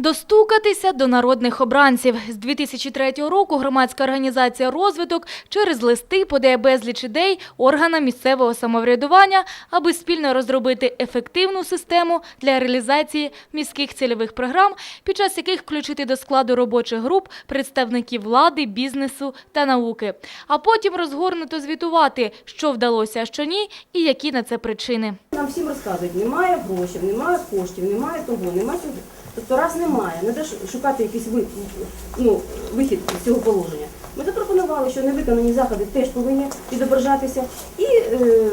Достукатися до народних обранців. З 2003 року громадська організація «Розвиток» через листи подає безліч ідей органам місцевого самоврядування, аби спільно розробити ефективну систему для реалізації міських цільових програм, під час яких включити до складу робочих груп представників влади, бізнесу та науки. А потім розгорнуто звітувати, що вдалося, а що ні, і які на це причини. Нам всім розказують, немає грошей, немає коштів, немає того, немає цього. Тобто раз немає, треба ж шукати якийсь вихід, ну, вихід з цього положення. Ми запропонували, що невиконані заходи теж повинні відображатися. І е,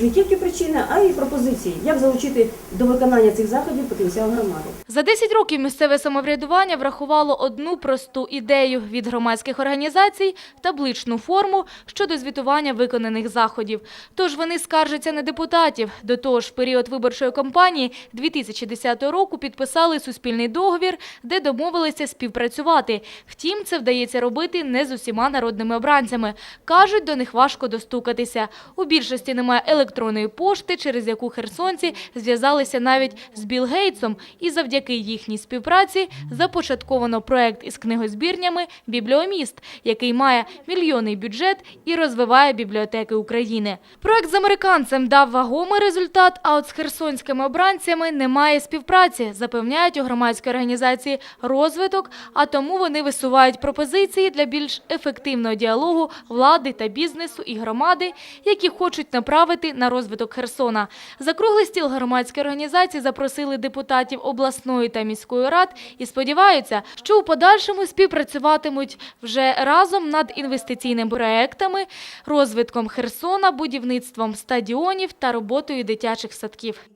не тільки причини, а й пропозиції, як залучити до виконання цих заходів потенціал громади. За 10 років місцеве самоврядування врахувало одну просту ідею від громадських організацій – табличну форму щодо звітування виконаних заходів. Тож вони скаржаться на депутатів. До того ж, в період виборчої кампанії 2010 року підписали суспільний договір, де домовилися співпрацювати. Втім, це вдається робити не з усіма народними обранцями. Кажуть, до них важко достукатися. У більшості немає електронної пошти, через яку херсонці зв'язалися навіть з Білл Гейтсом. І завдяки їхній співпраці започатковано проект із книгозбірнями «Бібліоміст», який має мільйонний бюджет і розвиває бібліотеки України. Проект з американцем дав вагомий результат, а от з херсонськими обранцями немає співпраці, запевняють у громадській організації «Розвиток», а тому вони висувають пропозиції для більш ефективного діалогу влади та бізнесу і громади, які хочуть направити на розвиток Херсона. За круглий стіл громадської організації запросили депутатів обласної та міської рад і сподіваються, що у подальшому співпрацюватимуть вже разом над інвестиційними проектами, розвитком Херсона, будівництвом стадіонів та роботою дитячих садків.